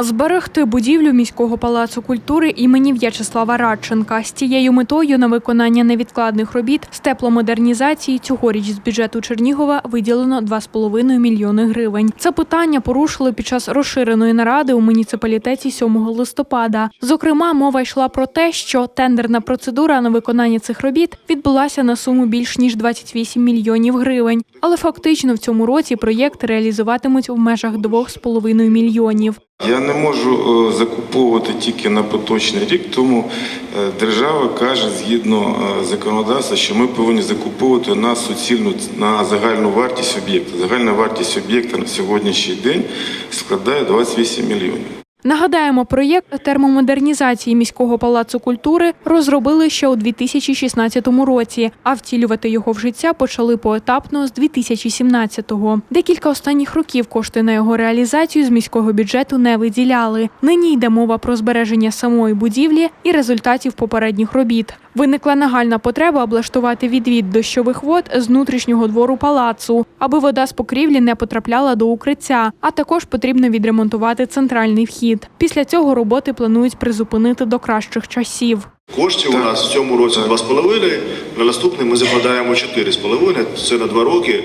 Зберегти будівлю міського палацу культури імені В'ячеслава Радченка з цією метою на виконання невідкладних робіт з тепломодернізації цьогоріч з бюджету Чернігова виділено 2,5 мільйони гривень. Це питання порушили під час розширеної наради у муніципалітеті 7 листопада. Зокрема, мова йшла про те, що тендерна процедура на виконання цих робіт відбулася на суму більш ніж 28 мільйонів гривень. Але фактично в цьому році проєкт реалізуватимуть в межах 2,5 мільйонів. Я не можу е, закуповувати тільки на поточний рік, тому е, держава каже згідно е, законодавства, що ми повинні закуповувати на суцільну на загальну вартість об'єкта. Загальна вартість об'єкта на сьогоднішній день складає 28 мільйонів. Нагадаємо, проєкт термомодернізації міського палацу культури розробили ще у 2016 році, а втілювати його в життя почали поетапно з 2017-го. Декілька останніх років кошти на його реалізацію з міського бюджету не виділяли. Нині йде мова про збереження самої будівлі і результатів попередніх робіт. Виникла нагальна потреба облаштувати відвід дощових вод з внутрішнього двору палацу, аби вода з покрівлі не потрапляла до укриття. А також потрібно відремонтувати центральний вхід. Після цього роботи планують призупинити до кращих часів. Коштів у нас в цьому році 2,5, на наступний ми закладаємо 4,5, це на 2 роки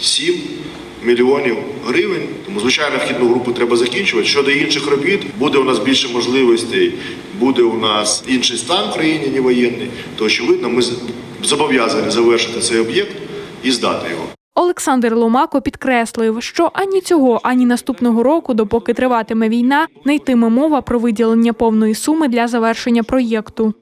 7 мільйонів гривень. Тому, звичайно, вхідну групу треба закінчувати. Щодо інших робіт, буде у нас більше можливостей, буде у нас інший стан в країні, не воєнний, то очевидно, ми зобов'язані завершити цей об'єкт і здати його. Олександр Ломако підкреслив, що ані цього, ані наступного року, допоки триватиме війна, не йтиме мова про виділення повної суми для завершення проєкту.